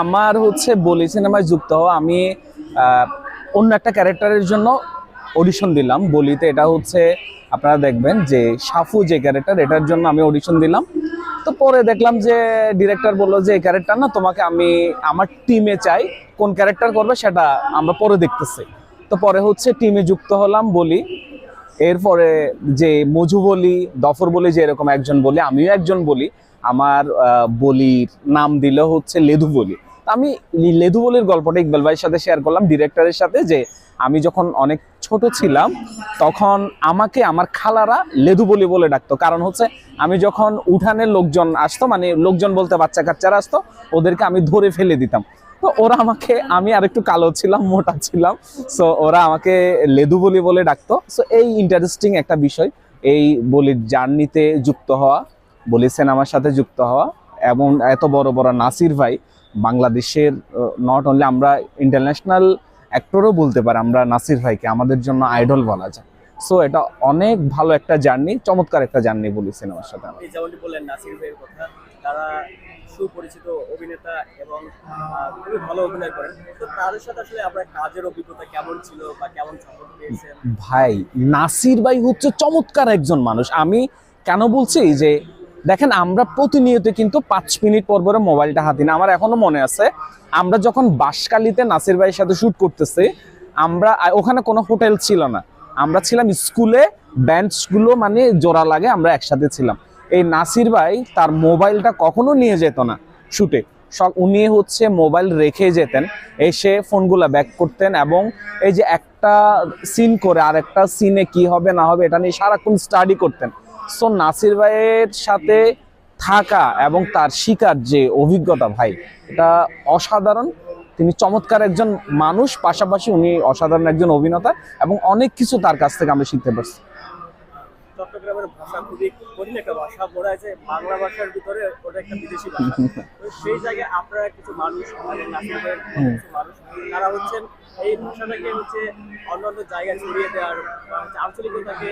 আমার হচ্ছে বলি সিনেমায় যুক্ত হওয়া, আমি অন্য একটা ক্যারেক্টারের জন্য অডিশন দিলাম। বলিতে এটা হচ্ছে, আপনারা দেখবেন যে সাফু যে ক্যারেক্টার, এটার জন্য আমি অডিশন দিলাম। তো পরে দেখলাম যে ডিরেক্টর বলল যে, এই ক্যারেক্টার না, তোমাকে আমি, আমার টিমে চাই। কোন ক্যারেক্টার করবে সেটা আমরা পরে দেখতেছি। তো পরে হচ্ছে টিমে যুক্ত হলাম বলি। এরপরে যে মজু বলি দফর বলি যে এরকম একজন বলি, আমিও একজন বলি। আমার বলির নাম দিল হচ্ছে লেদু বলি। আমি লেদু বলির গল্পটা ইকবাল ভাইয়ের সাথে শেয়ার করলাম ডিরেক্টরের সাথে যে আমি যখন অনেক ছোট ছিলাম, তখন আমাকে আমার খালারা লেদু বলি বলে ডাকতো। কারণ হচ্ছে আমি যখন উঠানের লোকজন আসতো মানে লোকজন বলতে বাচ্চা কাচ্চারা আসতো, ওদেরকে আমি ধরে ফেলে দিতাম। তো ওরা আমাকে, আমি আর একটু কালো ছিলাম, মোটা ছিলাম সো ওরা আমাকে লেদু বলি বলে ডাকতো। সো এই ইন্টারেস্টিং একটা বিষয়, এই বলির জার্নিতে যুক্ত হওয়া। বলি সিনেমার সাথে যুক্ত হওয়া। এবং এত বড় বড় নাসির ভাই বাংলাদেশের নট অনলি আমরা ইন্টারন্যাশনাল অ্যাক্টরও বলতে পারি আমরা নাসির ভাইকে আমাদের জন্য আইডল বলা যায়। সো এটা অনেক ভালো একটা জার্নি চমৎকার একটা জার্নি বলি সিনেমার সাথে আমার। যেমনটি বললেন নাসির ভাইয়ের কথা তারা সুপরিচিত অভিনেতা এবং খুবই ভালো অভিনয় করেন। তো তাদের সাথে আসলে আপনার কাজের অভিজ্ঞতা কেমন ছিল বা কেমন পেয়েছেন? ভাই নাসির ভাই হচ্ছে চমৎকার একজন মানুষ। আমি কেন বলছি যে দেখেন, আমরা প্রতিনিয়ত কিন্তু পাঁচ মিনিট পর পরে মোবাইলটা হাতি না আমার এখনও মনে আছে, আমরা যখন বাঁশকালিতে নাসির ভাইয়ের সাথে শুট করতেছি, আমরা ওখানে কোনো হোটেল ছিল না। আমরা ছিলাম স্কুলে, বেঞ্চগুলো মানে জোড়া লাগে, আমরা একসাথে ছিলাম। এই নাসির ভাই তার মোবাইলটা কখনো নিয়ে যেত না সব, উনি হচ্ছে মোবাইল রেখে যেতেন, এসে ফোনগুলো ব্যাক করতেন এবং এই যে একটা সিন করে আর একটা সিনে কি হবে, না হবে, এটা নিয়ে সারাক্ষণ স্টাডি করতেন। সো নাসির ভাইয়ের সাথে থাকা এবং তার শিকার যে অভিজ্ঞতা ভাই, এটা অসাধারণ। তিনি চমৎকার একজন মানুষ, পাশাপাশি উনি অসাধারণ একজন অভিনেতা এবং অনেক কিছু তার কাছ থেকে আমরা শিখতে পারছি। চট্টগ্রামের ভাষা খুবই কঠিন একটা ভাষা। বলা যায় যে বাংলা ভাষার ভিতরে ওটা একটা বিদেশি ভাষা। তো সেই জায়গায় আপনারা কিছু মানুষ মানে নাসির কিছু মানুষ তারা হচ্ছেন এই ভাষাটাকে হচ্ছে অন্যান্য জায়গায় ছড়িয়ে দেওয়ার আঞ্চলিকতাকে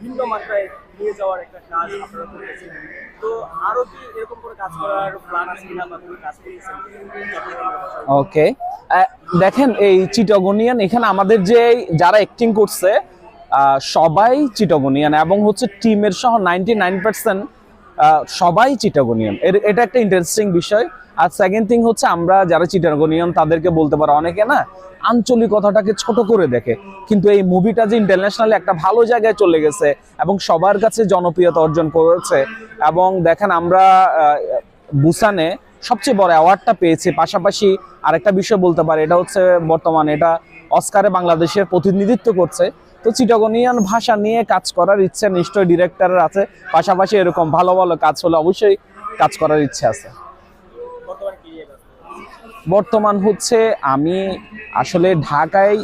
ভিন্ন মাত্রায় নিয়ে যাওয়ার একটা কাজ আপনারা করেছেন। তো আরও কি এরকম করে কাজ করার প্ল্যান আছে কিনা বা কোনো কাজ করেছেন? ওকে দেখেন এই চিটগনিয়ান এখানে আমাদের যে যারা অ্যাক্টিং করছে সবাই চিটগনিয়ান এবং হচ্ছে টিমের সহ নাইনটি নাইন পার্সেন্ট সবাই চিটাগনিয়ান। এটা একটা ইন্টারেস্টিং বিষয়। আর সেকেন্ড থিং হচ্ছে আমরা যারা চিটাগনিয়ান, তাদেরকে বলতে পারো অনেকে না আঞ্চলিকতাটাকে ছোট করে দেখে। কিন্তু এই মুভিটা যে ইন্টারন্যাশনালি একটা ভালো জায়গায় চলে গেছে এবং সবার কাছে জনপ্রিয়তা অর্জন করেছে এবং দেখেন আমরা বুসানে সবচেয়ে বড় অ্যাওয়ার্ডটা পেয়েছে। পাশাপাশি আরেকটা বিষয় বলতে পারে, এটা হচ্ছে বর্তমানে এটা অস্কারে বাংলাদেশের প্রতিনিধিত্ব করছে। তো চিটাগনিয়ান ভাষা নিয়ে কাজ করার ইচ্ছে নিশ্চয়ই ডিরেক্টরের আছে। পাশাপাশি এরকম ভালো ভালো কাজ হলে অবশ্যই কাজ করার ইচ্ছে আছে। বর্তমানে হচ্ছে আমি আসলে ঢাকায়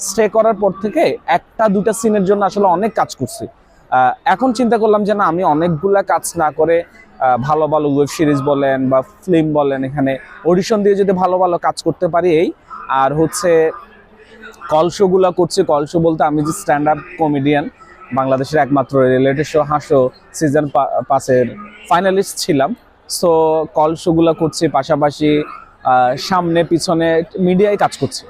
স্টে করার পর থেকে একটা, দুটা সিনের জন্য আসলে অনেক কাজ করছি। এখন চিন্তা করলাম যে না, আমি অনেকগুলা কাজ না করে ভালো ভালো ওয়েব সিরিজ বলেন বা ফিল্ম বলেন, এখানে অডিশন দিয়ে যদি ভালো ভালো কাজ করতে পারি এই। আর হচ্ছে কল করছে, কলসো কল বলতে আমি যে স্ট্যান্ড আপ কমেডিয়ান বাংলাদেশের একমাত্র রিলেটেড শো হাসো সিজন পাসের ফাইনালিস্ট ছিলাম। সো কল শোগুলো করছি, পাশাপাশি সামনে, পিছনে মিডিয়ায় কাজ করছি।